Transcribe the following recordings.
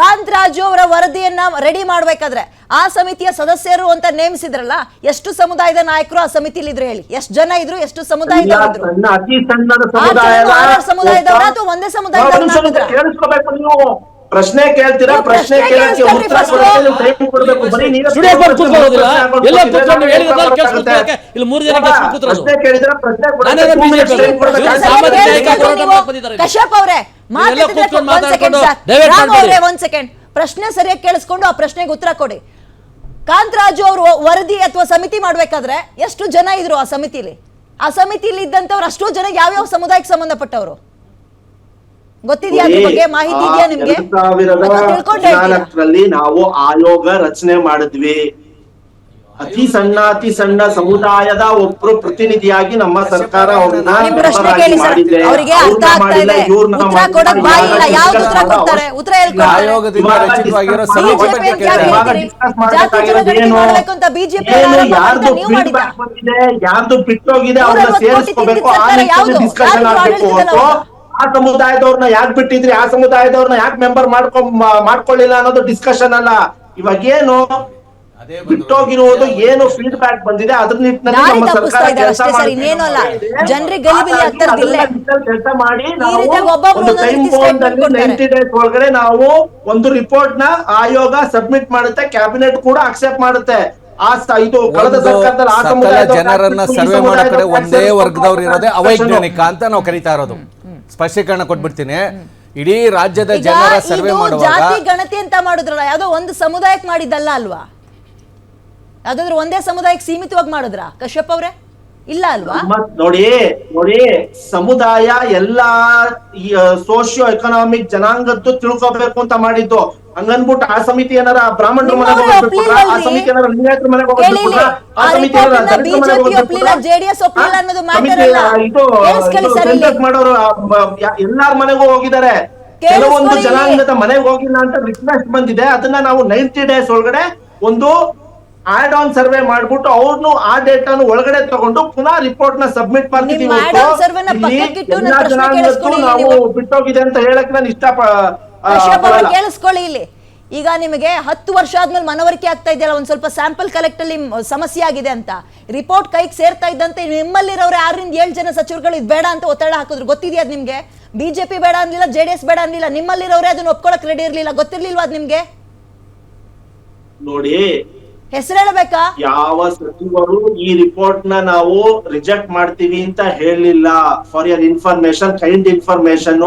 ಕಾಂತರಾಜು ಅವರ ವರದಿಯನ್ನ ರೆಡಿ ಮಾಡ್ಬೇಕಾದ್ರೆ ಆ ಸಮಿತಿಯ ಸದಸ್ಯರು ಅಂತ ನೇಮಿಸಿದ್ರಲ್ಲ ಎಷ್ಟು ಸಮುದಾಯದ ನಾಯಕರು ಆ ಸಮಿತಿಲಿ ಇದ್ರು ಹೇಳಿ. ಎಷ್ಟು ಜನ ಇದ್ರು ಎಷ್ಟು ಸಮುದಾಯದ ಸಮುದಾಯದವರ ಅಥವಾ ಒಂದೇ ಸಮುದಾಯದ ನೀವು. ಪ್ರಶ್ನೆ ಕೇಳ್ತೀರಾ? ಪ್ರಶ್ನೆ ಕೇಳಕ್ಕೆ ಉತ್ತರ. ಟೈಮ್ ಕೊಡ್ಬೇಕು. ಬರೀ ನೀವೇ ಸ್ಟುಡಿಯೋ ಬಂದು ಕೂತ್ಕೊಳ್ಳೋದಿಲ್ಲ ಎಲ್ಲ ಕೂತ್ಕೊಂಡು ಇಲ್ಲಿ ಮೂರು ಜನ ಪ್ರಶ್ನೆ ಕೇಳಿದ್ರೆ ಪ್ರಶ್ನೆ ಸಾಮಾಜಿಕ. ಕಶ್ಯಪ್ ಅವರೇ ಒಂದ್ ಸೆಕೆಂಡ್ ಪ್ರಶ್ನೆ ಸರಿಯಾಗಿ ಕೇಳಿಸ್ಕೊಂಡು ಆ ಪ್ರಶ್ನೆಗೆ ಉತ್ತರ ಕೊಡಿ. ಕಾಂತರಾಜು ಅವರು ವರದಿ ಅಥವಾ ಸಮಿತಿ ಮಾಡ್ಬೇಕಾದ್ರೆ ಎಷ್ಟು ಜನ ಇದ್ರು ಆ ಸಮಿತಿಲಿ? ಆ ಸಮಿತಿಲಿ ಇದ್ದಂತವ್ರು ಅಷ್ಟೋ ಜನ ಯಾವ್ಯಾವ ಸಮುದಾಯಕ್ಕೆ ಸಂಬಂಧಪಟ್ಟವರು? ಗೊತ್ತಿದ್ಯಾ ಅದ್ರ ಬಗ್ಗೆ? ಮಾಹಿತಿ ಇದೆಯಾ ನಿಮ್ಗೆ? ನಾವು ಆಯೋಗ ರಚನೆ ಮಾಡಿದ್ವಿ. ಅತಿ ಸಣ್ಣ ಅತಿ ಸಣ್ಣ ಸಮುದಾಯದ ಒಬ್ರು ಪ್ರತಿನಿಧಿಯಾಗಿ ನಮ್ಮ ಸರ್ಕಾರ ಅವ್ರನ್ನ ಮಾಡಿದೆ. ಯಾರ್ದು feedback ಬಂದಿದೆ? ಯಾರ್ದು ಬಿಟ್ಟೋಗಿದೆ ಅವ್ರನ್ನ ಸೇರಿಸ್ಕೋಬೇಕು. ಆ ರೀತಿ ನಿಟ್ಟಿನಲ್ಲಿ ಡಿಸ್ಕಷನ್ ಆಗ್ಬೇಕು ಹೊರತು. ಆ ಸಮುದಾಯದವ್ರನ್ನ ಯಾಕೆ ಬಿಟ್ಟಿದ್ರಿ? ಆ ಸಮುದಾಯದವ್ರನ್ನ ಯಾಕೆ ಮೆಂಬರ್ ಮಾಡ್ಕೊ ಮಾಡ್ಕೊಳ್ಳಿಲ್ಲ ಅನ್ನೋದು ಡಿಸ್ಕಷನ್ ಅಲ್ಲ. ಇವಾಗ ಏನು ಬಿಟ್ಟೋಗಿರುವುದು ಏನು ಫೀಡ್ಬ್ಯಾಕ್ ಬಂದಿದೆ ಅದ್ರ ನಿಟ್ಟಿನಲ್ಲಿ ನಮ್ಮ ಸರ್ಕಾರ ಕೆಲಸ ಮಾಡಿ ಈ ನಾವು ಟೈಮ್. ನೈಂಟಿ ಡೇಸ್ ಒಳಗಡೆ ನಾವು ಒಂದು ರಿಪೋರ್ಟ್ನ ಆಯೋಗ ಸಬ್ಮಿಟ್ ಮಾಡುತ್ತೆ ಕ್ಯಾಬಿನೆಟ್ ಕೂಡ ಅಕ್ಸೆಪ್ಟ್ ಮಾಡುತ್ತೆ. ಜನರನ್ನ ಸರ್ವೆ ಮಾಡೋ ಕಡೆ ಒಂದೇ ವರ್ಗದವ್ರು ಇರೋದೇ. ಅವೈಜ್ಞಾನಿಕ ಅಂತ ನಾವು ಕರಿತಾ ಇರೋದು. ಸ್ಪಷ್ಟೀಕರಣ ಕೊಟ್ಬಿಡ್ತೀನಿ. ಇಡೀ ರಾಜ್ಯದ ಜನರ ಸರ್ವೆ ಮಾಡುವಾಗ ಜಾತಿ ಗಣತಿ ಅಂತ ಮಾಡಿದ್ರಲ್ಲ ಯಾವ್ದೋ ಒಂದು ಸಮುದಾಯಕ್ಕೆ ಮಾಡಿದ್ದಲ್ಲ ಅಲ್ವಾ? ಯಾವ್ದಾದ್ರು ಒಂದೇ ಸಮುದಾಯಕ್ಕೆ ಸೀಮಿತವಾಗಿ ಮಾಡಿದ್ರಾ ಕಶ್ಯಪ್ ಅವ್ರೆ ಇಲ್ಲ ಅಲ್ವಾ ಮತ್ ನೋಡಿ ನೋಡಿ ಸಮುದಾಯ ಎಲ್ಲಾ ಸೋಶಿಯೋ ಎಕನಾಮಿಕ್ ಜನಾಂಗದ್ದು ತಿಳ್ಕೊಬೇಕು ಅಂತ ಮಾಡಿದ್ದು ಹಂಗನ್ಬಿಟ್ಟು ಆ ಸಮಿತಿ ಏನಾರ ಬ್ರಾಹ್ಮಣರ ಮನೆಗೆ ಹೋಗ್ಬಿಟ್ಬಿಟ್ರಾ? ಆ ಸಮಿತಿ ಏನಾರ ಲಿಂಗಾಯತರ ಮನೆಗೆ ಹೋಗ್ಬಿಟ್ಬಿಟ್ರಾ? ಆ ಸಮಿತಿ ಏನಾರ ದಲಿತರ ಮನೆಗೆ ಹೋಗ್ಬಿಟ್ಬಿಟ್ರಾ? ಒಪ್ಲಿಲ್ಲ ಆ? ಅನ್ನೋದು ಸಮಿತಿ. ಇದು ಕೇಳಿಸ್ಕೊಳ್ಳಿ ಸರ್ ಇಲ್ಲಿ. ಮಾಡೋರು ಆ, ಬ- ಯಾ- ಎಲ್ಲಾರ್ ಮನೆಗೂ ಹೋಗಿದ್ದಾರೆ ಕೇಳಿಸ್ಕೊಳ್ಳಿ ಕೆಲವೊಂದು ಜನಾಂಗದ ಮನೆಗೆ ಹೋಗಿಲ್ಲ ಅಂತ ರಿಕ್ವೆಸ್ಟ್ ಬಂದಿದೆ ಅದನ್ನ ನಾವು ನೈಂಟಿ ಡೇಸ್ ಒಳಗಡೆ ಒಂದು ಆಡ್ ಆನ್ ಸರ್ವೆ ಮಾಡ್ಬಿಟ್ಟು ಅವ್ರನ್ನು ಆ ಡೇಟಾನು ಒಳಗಡೆ ತಗೊಂಡು ಪುನಃ ರಿಪೋರ್ಟ್ನ ಸಬ್ಮಿಟ್ ಮಾಡ್ತೀವಿ ನಾವು. ಬಿಟ್ಟೋಗಿದೆ ಅಂತ ಹೇಳಕ್ ನಾನು ಇಷ್ಟ. ಕೇಳಿಸ್ಕೊಳ್ಳಿ ಇಲ್ಲಿ. ಈಗ ನಿಮಗೆ ಹತ್ತು ವರ್ಷ ಆದ್ಮೇಲೆ ಮನವರಿಕೆ ಆಗ್ತಾ ಇದೆಯಲ್ಲ ಒಂದ್ ಸ್ವಲ್ಪ ಸ್ಯಾಂಪಲ್ ಕಲೆಕ್ಟ್ ಅಲ್ಲಿ ಸಮಸ್ಯೆ ಆಗಿದೆ ಅಂತ. ರಿಪೋರ್ಟ್ ಕೈಗೆ ಸೇರ್ತಾ ಇದ್ದಂತೆ ನಿಮ್ಮಲ್ಲಿರೋರು ಆರರಿಂದ ಏಳು ಜನ ಸಚಿವರುಗಳು ಇದು ಬೇಡ ಅಂತ ಒತ್ತಡ ಹಾಕಿದ್ರು. ಗೊತ್ತಿದೆಯಾ ಅದ್ ನಿಮ್ಗೆ? ಬಿಜೆಪಿ ಬೇಡ ಅನ್ಲಿಲ್ಲ ಜೆಡಿಎಸ್ ಬೇಡ ಅನ್ಲಿಲ್ಲ ನಿಮ್ಮಲ್ಲಿರೋರೇ ಅದನ್ನ ಒಪ್ಕೊಳಕ್ ರೆಡಿ ಇರ್ಲಿಲ್ಲ ಗೊತ್ತಿರ್ಲಿಲ್ವಾ ಅದ್ ನಿಮ್ಗೆ? ನೋಡಿ ಹೆಸರು ಹೇಳಬೇಕಾ? ಯಾವ ಸಚಿವರು ಈ ರಿಪೋರ್ಟ್ನ ನಾವು ರಿಜೆಕ್ಟ್ ಮಾಡ್ತೀವಿ ಅಂತ ಹೇಳಿಲ್ಲ. For your information kind information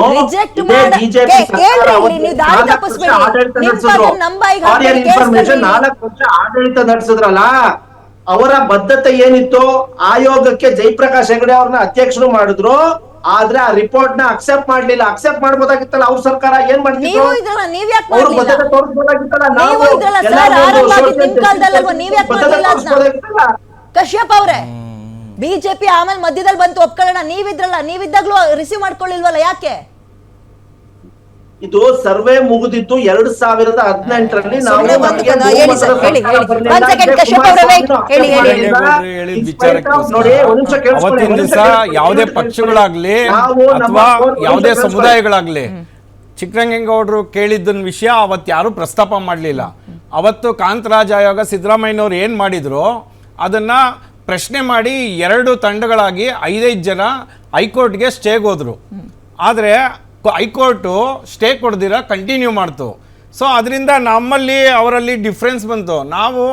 ಬಾಯಿಗೆ ಫಾರ್ ಯರ್ ಇನ್ಫಾರ್ಮೇಶನ್ ನಾಲ್ಕು ವರ್ಷ ಆಡಳಿತ ನಡೆಸಿದ್ರಲ್ಲ ಅವರ ಬದ್ಧತೆ ಏನಿತ್ತು? ಆಯೋಗಕ್ಕೆ ಜಯಪ್ರಕಾಶ್ ಹೆಗಡೆ ಅವ್ರನ್ನ ಅಧ್ಯಕ್ಷರು ಮಾಡಿದ್ರು. ಆದ್ರೆ ಆ ರಿಪೋರ್ಟ್ನ ಅಕ್ಸೆಪ್ಟ್ ಮಾಡ್ಲಿಲ್ಲ. ಅಕ್ಸೆಪ್ಟ್ ಮಾಡ್ಬೋದಾಗಿತ್ತಲ್ಲ ಅವ್ರ ಸರ್ಕಾರ? ಏನ್ ಮಾಡ್ತಿದ್ರು? ಅವ್ರು ಬದ್ಧತೆ ತೋರಿಸ್ಬೋದಾಗಿತ್ತಲ್ಲ ನಾವು? ತೋರಿಸ್ಬೋದಾಗಿತ್ತಲ್ಲ? ಕಶ್ಯಪ್ ಅವ್ರೆ ಬಿಜೆಪಿ ಆಮೇಲೆ ಮಧ್ಯದಲ್ಲಿ ಬಂತು ಒಪ್ಕೊಳ್ಳೋಣ. ನೀವಿದ್ರಲ್ಲ ನೀವಿದ್ದಾಗ್ಲೂ ರಿಸೀವ್ ಮಾಡ್ಕೊಳ್ಳಿಲ್ವಲ್ಲ ಯಾಕೆ? ಇದು ಸರ್ವೆ ಮುಗಿದಿತ್ತು ಎರಡ್ ಸಾವಿರದ ಹದಿನೆಂಟರಲ್ಲಿ ನಾವು ಯಾವುದೇ ಪಕ್ಷಗಳಾಗ್ಲಿ ಅಥವಾ ಯಾವುದೇ ಸಮುದಾಯಗಳಾಗ್ಲಿ ಚಿಕ್ಕರಂಗೇಗೌಡರು ಕೇಳಿದ್ದನ್ ವಿಷಯ ಅವತ್ತು ಯಾರು ಪ್ರಸ್ತಾಪ ಮಾಡಲಿಲ್ಲ. ಅವತ್ತು ಕಾಂತರಾಜ್ ಆಯೋಗ ಸಿದ್ದರಾಮಯ್ಯನವ್ರು ಏನು ಮಾಡಿದ್ರು ಅದನ್ನ ಪ್ರಶ್ನೆ ಮಾಡಿ ಎರಡು ತಂಡಗಳಾಗಿ ಐದೈದು ಜನ ಹೈಕೋರ್ಟ್ಗೆ ಸ್ಟೇಗೆ ಹೋದ್ರು ಆದರೆ ಹೈಕೋರ್ಟು ಸ್ಟೇ ಕೊಡ್ದಿರ ಕಂಟಿನ್ಯೂ ಮಾಡ್ತು. ಸೊ ಅದರಿಂದ ನಮ್ಮಲ್ಲಿ, ಅವರಲ್ಲಿ ಡಿಫ್ರೆನ್ಸ್ ಬಂತು. ನಾವು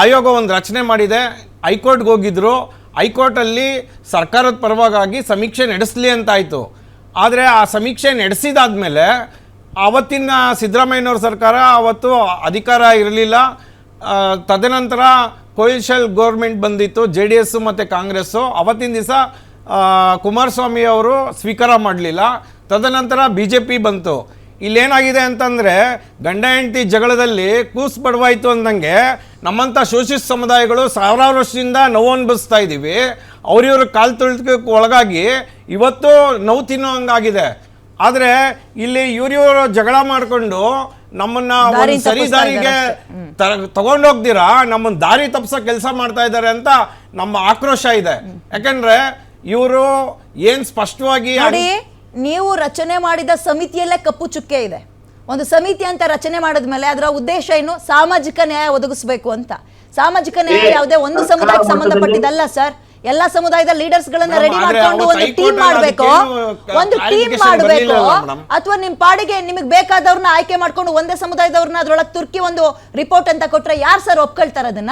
ಆಯೋಗ ಒಂದು ರಚನೆ ಮಾಡಿದೆ. ಹೈಕೋರ್ಟ್ಗೆ ಹೋಗಿದ್ರು. ಹೈಕೋರ್ಟಲ್ಲಿ ಸರ್ಕಾರದ ಪರವಾಗಿ ಸಮೀಕ್ಷೆ ನಡೆಸಲಿ ಅಂತಾಯಿತು ಆದರೆ ಆ ಸಮೀಕ್ಷೆ ನಡೆಸಿದಾದ್ಮೇಲೆ ಆವತ್ತಿನ ಸಿದ್ದರಾಮಯ್ಯನವ್ರ ಸರ್ಕಾರ ಅವತ್ತು ಅಧಿಕಾರ ಇರಲಿಲ್ಲ. ತದನಂತರ ಕೊಯಿಶಲ್ ಗೌರ್ಮೆಂಟ್ ಬಂದಿತ್ತು, ಜೆ ಡಿ ಎಸ್ಸು ಮತ್ತು ಕಾಂಗ್ರೆಸ್ಸು. ಅವತ್ತಿನ ದಿವಸ ಕುಮಾರಸ್ವಾಮಿ ಅವರು ಸ್ವೀಕಾರ ಮಾಡಲಿಲ್ಲ. ತದನಂತರ ಬಿ ಜೆ ಪಿ ಬಂತು. ಇಲ್ಲೇನಾಗಿದೆ ಅಂತಂದರೆ ಗಂಡ ಹೆಂಡತಿ ಜಗಳದಲ್ಲಿ ಕೂಸ್ ಬಡವಾಯಿತು ಅಂದಂಗೆ ನಮ್ಮಂಥ ಶೋಷಿತ ಸಮುದಾಯಗಳು ಸಾವಿರಾರು ವರ್ಷದಿಂದ ನೋವು ಅನುಭವಿಸ್ತಾ ಇದ್ದೀವಿ. ಅವರಿವ್ರ ಕಾಲು ತುಳಿತಕ್ಕೆ ಒಳಗಾಗಿ ಇವತ್ತು ನೋವು ತಿನ್ನೋ ಹಂಗಾಗಿದೆ ಆದರೆ ಇಲ್ಲಿ ಇವರಿವರು ಜಗಳ ಮಾಡಿಕೊಂಡು ನಮ್ಮನ್ನ ಒಂದು ಸರಿ ದಾರಿಗೆ ತಗೊಂಡೋಗ್ದಿರಾ ನಮ್ಮನ್ನ ದಾರಿ ತಪ್ಪಿಸೋ ಕೆಲಸ ಮಾಡ್ತಾ ಇದ್ದಾರೆ ಅಂತ ನಮ್ಮ ಆಕ್ರೋಶ ಇದೆ. ಯಾಕಂದ್ರೆ ಇವರು ಏನು ಸ್ಪಷ್ಟವಾಗಿ ನೀವು ರಚನೆ ಮಾಡಿದ ಸಮಿತಿಯಲ್ಲೇ ಕಪ್ಪು ಚುಕ್ಕೆ ಇದೆ. ಒಂದು ಸಮಿತಿ ಅಂತ ರಚನೆ ಮಾಡಿದ್ಮೇಲೆ ಅದರ ಉದ್ದೇಶ ಏನು? ಸಾಮಾಜಿಕ ನ್ಯಾಯ ಒದಗಿಸ್ಬೇಕು ಅಂತ. ಸಾಮಾಜಿಕ ನ್ಯಾಯ ಯಾವುದೇ ಒಂದು ಸಮುದಾಯಕ್ಕೆ ಸಂಬಂಧಪಟ್ಟಿದ್ದಲ್ಲ ಸರ್. ಎಲ್ಲಾ ಸಮುದಾಯದ ಲೀಡರ್ಸ್ ಗಳನ್ನ ರೆಡಿ ಮಾಡ್ಕೊಂಡು ಒಂದು ಟೀಮ್ ಮಾಡಬೇಕು? ಒಂದು ಟೀಮ್ ಮಾಡಬೇಕು? ಅಥವಾ ನಿಮ್ ಪಾಡಿಗೆ ನಿಮಗೆ ಬೇಕಾದವ್ರನ್ನ ಆಯ್ಕೆ ಮಾಡ್ಕೊಂಡು ಒಂದೇ ಸಮುದಾಯದವ್ರನ್ನ ಅದ್ರೊಳಗೆ ತುರ್ಕಿ ಒಂದು ರಿಪೋರ್ಟ್ ಅಂತ ಕೊಟ್ರೆ ಯಾರು ಸರ್ ಒಪ್ಕೊಳ್ತಾರ ಅದನ್ನ?